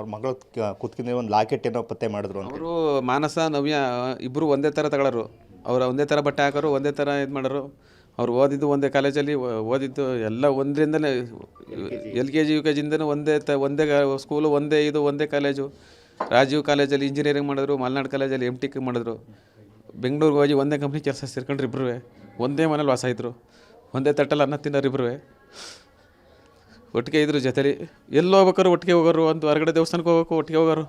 ಅವ್ರ ಮಗಳು ಕುತ್ಕಿಂದ ಒಂದು ಲಾಕೆಟ್ ಏನೋ ಪತ್ತೆ ಮಾಡಿದ್ರು ಅವರು ಮಾನಸ, ನವ್ಯ ಇಬ್ಬರು ಒಂದೇ ಥರ ತಗೊಳ್ಳೋರು ಅವರು ಒಂದೇ ಥರ ಬಟ್ಟೆ ಹಾಕೋರು, ಒಂದೇ ಥರ ಇದು ಮಾಡೋರು. ಅವ್ರು ಓದಿದ್ದು ಒಂದೇ ಕಾಲೇಜಲ್ಲಿ ಓದಿದ್ದು ಎಲ್ಲ ಒಂದರಿಂದಲೇ L K G U K ಜಿಯಿಂದನೂ ಒಂದೇ ತ ಒಂದೇ ಸ್ಕೂಲು ಒಂದೇ ಇದು, ಒಂದೇ ಕಾಲೇಜು ರಾಜೀವ್ ಕಾಲೇಜಲ್ಲಿ ಇಂಜಿನಿಯರಿಂಗ್ ಮಾಡಿದ್ರು, ಮಲ್ನಾಡು ಕಾಲೇಜಲ್ಲಿ ಎಂ ಟಿಕ್ ಮಾಡಿದ್ರು. ಬೆಂಗಳೂರಿಗೆ ಹೋಗಿ ಒಂದೇ ಕಂಪ್ನಿ ಕೆಲಸ ಸೇರ್ಕೊಂಡ್ರು ಇಬ್ಬರು ಒಂದೇ ಮನೇಲಿ ವಾಸ ಇದ್ದರು ಒಂದೇ ತಟ್ಟಲ್ಲಿ ಅನ್ನ ತಿನ್ನೋರು ಇಬ್ಬರು ಒಟ್ಟಿಗೆ ಇದ್ರ ಜೊತೆಲಿ. ಎಲ್ಲಿ ಹೋಗ್ಬೇಕಾರು ಒಟ್ಟಿಗೆ ಹೋಗೋರು ಒಂದು ಹೊರಗಡೆ ದೇವಸ್ಥಾನಕ್ಕೆ ಹೋಗೋಕು ಒಟ್ಟಿಗೆ ಹೋಗೋರು.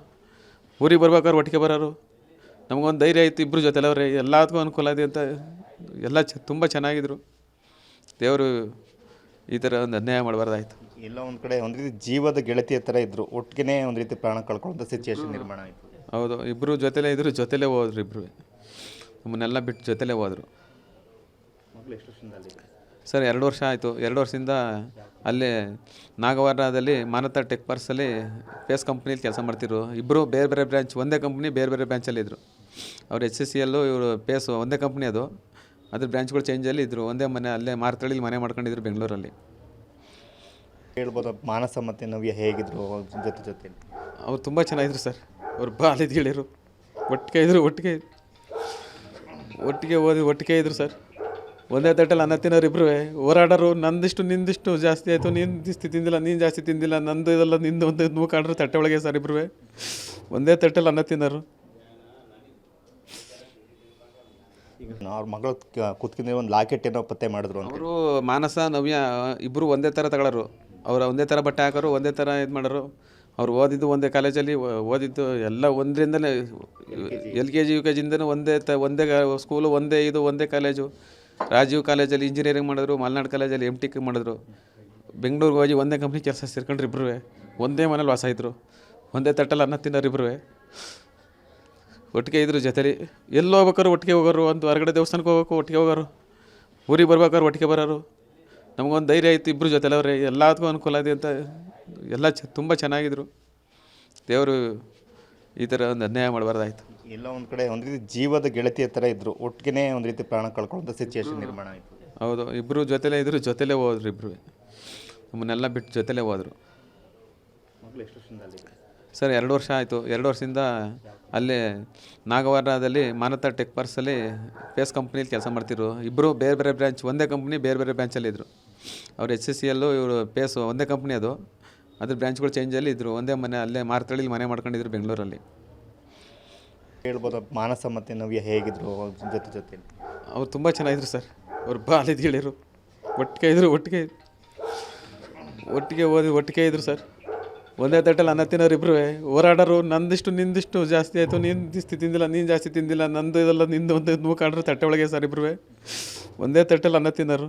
ಊರಿಗೆ ಬರ್ಬೇಕಾದ್ರೆ ಒಟ್ಟಿಗೆ ಬರೋರು. ನಮಗೊಂದು ಧೈರ್ಯ ಆಯಿತು ಇಬ್ಬರು ಜೊತೆಲಿ ಅವ್ರೆ. ಎಲ್ಲದಕ್ಕೂ ಅನುಕೂಲ ಇದೆ ಅಂತ ಎಲ್ಲ ಚ ತುಂಬ ಚೆನ್ನಾಗಿದ್ರು. ದೇವರು ಈ ಥರ ಒಂದು ಅನ್ಯಾಯ ಮಾಡಬಾರ್ದಾಯ್ತು. ಎಲ್ಲ ಒಂದು ಕಡೆ ಒಂದು ರೀತಿ ಜೀವದ ಗೆಳತಿಯ ಥರ ಇದ್ದರು ಒಟ್ಟಿಗೆ ಒಂದು ರೀತಿ ಪ್ರಾಣ ಕಳ್ಕೊಳ್ಳೋಂಥ ಸಿಚುವೇಶನ್ ನಿರ್ಮಾಣ ಆಯಿತು. ಹೌದು. ಇಬ್ಬರು ಜೊತೆಲೇ ಇದ್ದರು ಜೊತೆಲೇ ಹೋದ್ರು ಇಬ್ಬರು ನಮ್ಮನ್ನೆಲ್ಲ ಬಿಟ್ಟು ಜೊತೆಲೇ ಹೋದರು. ಎಷ್ಟು ವರ್ಷದಲ್ಲಿ ಸರ್ ಎರಡು ವರ್ಷ ಆಯಿತು. ಎರಡು ವರ್ಷದಿಂದ ಅಲ್ಲೇ ನಾಗವಾರದಲ್ಲಿ ಮಾನತ ಟೆಕ್ ಪರ್ಸಲ್ಲಿ ಫೇಸ್ ಕಂಪ್ನಿಲಿ ಕೆಲಸ ಮಾಡ್ತಿದ್ರು. ಇಬ್ಬರು ಬೇರೆ ಬೇರೆ ಬ್ರ್ಯಾಂಚ್ ಒಂದೇ ಕಂಪ್ನಿ ಬೇರೆ ಬೇರೆ ಬ್ರ್ಯಾಂಚಲ್ಲಿದ್ದರು ಅವ್ರು ಎಚ್ ಎಸ್ ಸಿ ಎಲ್ಲು ಇವರು ಪೇಸ್ ಒಂದೇ ಕಂಪ್ನಿ ಅದು. ಅದ್ರ ಬ್ರ್ಯಾಂಚ್ಗಳು ಚೇಂಜಲ್ಲಿ ಇದ್ದರು ಒಂದೇ ಮನೆ ಅಲ್ಲೇ ಮಾರ್ತಳ್ಳಿಲಿ ಮನೆ ಮಾಡ್ಕೊಂಡಿದ್ರು ಬೆಂಗಳೂರಲ್ಲಿ. ಹೇಳ್ಬೋದು? ಮಾನಸ ಮತ್ತು ನವ್ಯ ಹೇಗಿದ್ರು ಜೊತೆ ಜೊತೆ? ಅವ್ರು ತುಂಬ ಚೆನ್ನಾಗಿದ್ರು ಸರ್. ಅವ್ರು ಬಾಲಿದ ಗೆಳೆಯರು. ಒಟ್ಟಿಗೆ ಇದ್ರು ಒಟ್ಟಿಗೆ. ಒಟ್ಟಿಗೆ ಓದಿ ಒಟ್ಟಿಗೆ ಇದ್ರು ಸರ್. ಒಂದೇ ತಟ್ಟಲ್ಲಿ ಅನ್ನ ತಿನ್ನೋರು ಇಬ್ಬರು ಹೋರಾಡೋರು ನಂದಿಷ್ಟು ನಿಂದಿಷ್ಟು ಜಾಸ್ತಿ ಆಯಿತು ನಿಂದಿಷ್ಟು ತಿಂದಿಲ್ಲ ನೀನು ಜಾಸ್ತಿ ತಿಂದಿಲ್ಲ ನಂದು ಇದೆಲ್ಲ ನಿಂದು ಒಂದು ನೂಕಾಡ್ರು ತಟ್ಟೆ ಒಳಗೆ ಸರ್ ಇಬ್ಬರು ಒಂದೇ ತಟ್ಟಲ್ಲಿ ಅನ್ನ ತಿನ್ನೋರು. ಅವ್ರ ಮಗಳು ಕೂತ್ಕೊಂಡು ಒಂದು ಲಾಕೆಟ್ ಏನೋ ಪತ್ತೆ ಮಾಡಿದ್ರು ಅಂತ. ಅವರು ಮಾನಸ ನವ್ಯ ಇಬ್ಬರು ಒಂದೇ ಥರ ತಗೊಳ್ಳೋರು ಅವ್ರು ಒಂದೇ ಥರ ಬಟ್ಟೆ ಹಾಕೋರು ಒಂದೇ ಥರ ಇದು ಮಾಡೋರು. ಅವ್ರು ಓದಿದ್ದು ಒಂದೇ ಕಾಲೇಜಲ್ಲಿ ಓದಿದ್ದು ಎಲ್ಲ ಒಂದರಿಂದಲೇ L K G U K ಜಿಯಿಂದನೂ ಒಂದೇ ತ ಒಂದೇ ಸ್ಕೂಲು ಒಂದೇ ಇದು ಒಂದೇ ಕಾಲೇಜು. ರಾಜೀವ್ ಕಾಲೇಜಲ್ಲಿ ಇಂಜಿನಿಯರಿಂಗ್ ಮಾಡಿದ್ರು, ಮಲೆನಾಡು ಕಾಲೇಜಲ್ಲಿ ಎಂ ಟಿಕ್ ಮಾಡಿದ್ರು. ಬೆಂಗಳೂರಿಗೆ ಹೋಗಿ ಒಂದೇ ಕಂಪ್ನಿ ಕೆಲಸ ಸೇರ್ಕೊಂಡ್ರು ಇಬ್ಬರು ಒಂದೇ ಮನೇಲಿ ವಾಸ ಇದ್ದರು ಒಂದೇ ತಟ್ಟಲ್ಲಿ ಅನ್ನ ತಿನ್ನೋರು ಇಬ್ಬರು ಒಟ್ಟಿಗೆ ಇದ್ರು ಜೊತೆಲಿ. ಎಲ್ಲಿ ಹೋಗ್ಬೇಕಾದ್ರು ಒಟ್ಟಿಗೆ ಹೋಗೋರು, ಒಂದು ಹೊರಗಡೆ ದೇವಸ್ಥಾನಕ್ಕೆ ಹೋಗ್ಬೇಕು, ಒಟ್ಟಿಗೆ ಹೋಗೋರು. ಊರಿಗೆ ಬರ್ಬೇಕಾದ್ರೆ ಒಟ್ಟಿಗೆ ಬರೋರು. ನಮಗೊಂದು ಧೈರ್ಯ ಆಯಿತು ಇಬ್ಬರು ಜೊತೆಲವ್ರೆ. ಎಲ್ಲದಕ್ಕೂ ಅನುಕೂಲ ಇದೆ ಅಂತ ಎಲ್ಲ ಚ ತುಂಬ ಚೆನ್ನಾಗಿದ್ರು. ದೇವರು ಈ ಥರ ಒಂದು ಅನ್ಯಾಯ ಮಾಡಬಾರ್ದಾಯ್ತು. ಎಲ್ಲ ಒಂದು ಕಡೆ ಒಂದು ರೀತಿ ಜೀವದ ಗೆಳತಿಯ ಥರ ಇದ್ದರು ಒಟ್ಟಿಗೆ ಒಂದು ರೀತಿ ಪ್ರಾಣ ಕಳ್ಕೊಳ್ಳೋಂಥ ಸಿಚುವೇಶನ್ ನಿರ್ಮಾಣ ಆಯಿತು. ಹೌದು ಇಬ್ಬರು ಜೊತೆಲೇ ಇದ್ದರು ಜೊತೆಲೇ ಹೋದ್ರು ಇಬ್ಬರು ನಮ್ಮನ್ನೆಲ್ಲ ಬಿಟ್ಟು ಜೊತೆಲೇ ಹೋದರು. ಎಷ್ಟು ಸರ್ ಎರಡು ವರ್ಷ ಆಯಿತು. ಎರಡು ವರ್ಷದಿಂದ ಅಲ್ಲೇ ನಾಗವಾರದಲ್ಲಿ ಮಾನತ ಟೆಕ್ ಪಾರ್ಸಲ್ಲಿ ಫೇಸ್ ಕಂಪ್ನಿಲಿ ಕೆಲಸ ಮಾಡ್ತಿದ್ರು. ಇಬ್ಬರು ಬೇರೆ ಬೇರೆ ಬ್ರ್ಯಾಂಚ್ ಒಂದೇ ಕಂಪ್ನಿ ಬೇರೆ ಬೇರೆ ಬ್ರ್ಯಾಂಚಲ್ಲಿದ್ದರು ಅವ್ರು ಎಚ್ ಎಸ್ ಸಿ ಎಲ್ಲು ಇವರು ಪೇಸು ಒಂದೇ ಕಂಪ್ನಿ ಅದು. ಅದ್ರ ಬ್ರ್ಯಾಂಚ್ಗಳು ಚೇಂಜಲ್ಲಿ ಇದ್ದರು ಒಂದೇ ಮನೆ ಅಲ್ಲೇ ಮಾರ್ತಳ್ಳಿಲಿ ಮನೆ ಮಾಡ್ಕೊಂಡಿದ್ರು ಬೆಂಗಳೂರಲ್ಲಿ. ಹೇಳ್ಬೋದು ಮಾನಸ ಮತ್ತು ನವ್ಯ ಹೇಗಿದ್ರು ಅವ್ರ ಜೊತೆ ಜೊತೆ? ಅವ್ರು ತುಂಬ ಚೆನ್ನಾಗಿದ್ರು ಸರ್. ಅವ್ರು ಬಾಲಿದ ಗೆಳೆಯರು. ಒಟ್ಟಿಗೆ ಇದ್ರು ಒಟ್ಟಿಗೆ ಒಟ್ಟಿಗೆ ಓದಿ ಒಟ್ಟಿಗೆ ಇದ್ರು ಸರ್. ಒಂದೇ ತಟ್ಟಲ್ಲಿ ಅನ್ನ ತಿನ್ನೋರು ಇಬ್ಬರು ಹೋರಾಡೋರು ನಂದಿಷ್ಟು ನಿಂದಿಷ್ಟು ಜಾಸ್ತಿ ಆಯಿತು. ನಿಂದಿಷ್ಟು ತಿಂದಿಲ್ಲ ನೀನು ಜಾಸ್ತಿ ತಿಂದಿಲ್ಲ. ನಂದು ಇದೆಲ್ಲ ನಿಂದು ಒಂದು ನೂಕಾಡ್ರು ತಟ್ಟೆ ಒಳಗೆ ಸರ್ ಇಬ್ಬರು ಒಂದೇ ತಟ್ಟಲ್ಲಿ ಅನ್ನ ತಿನ್ನೋರು.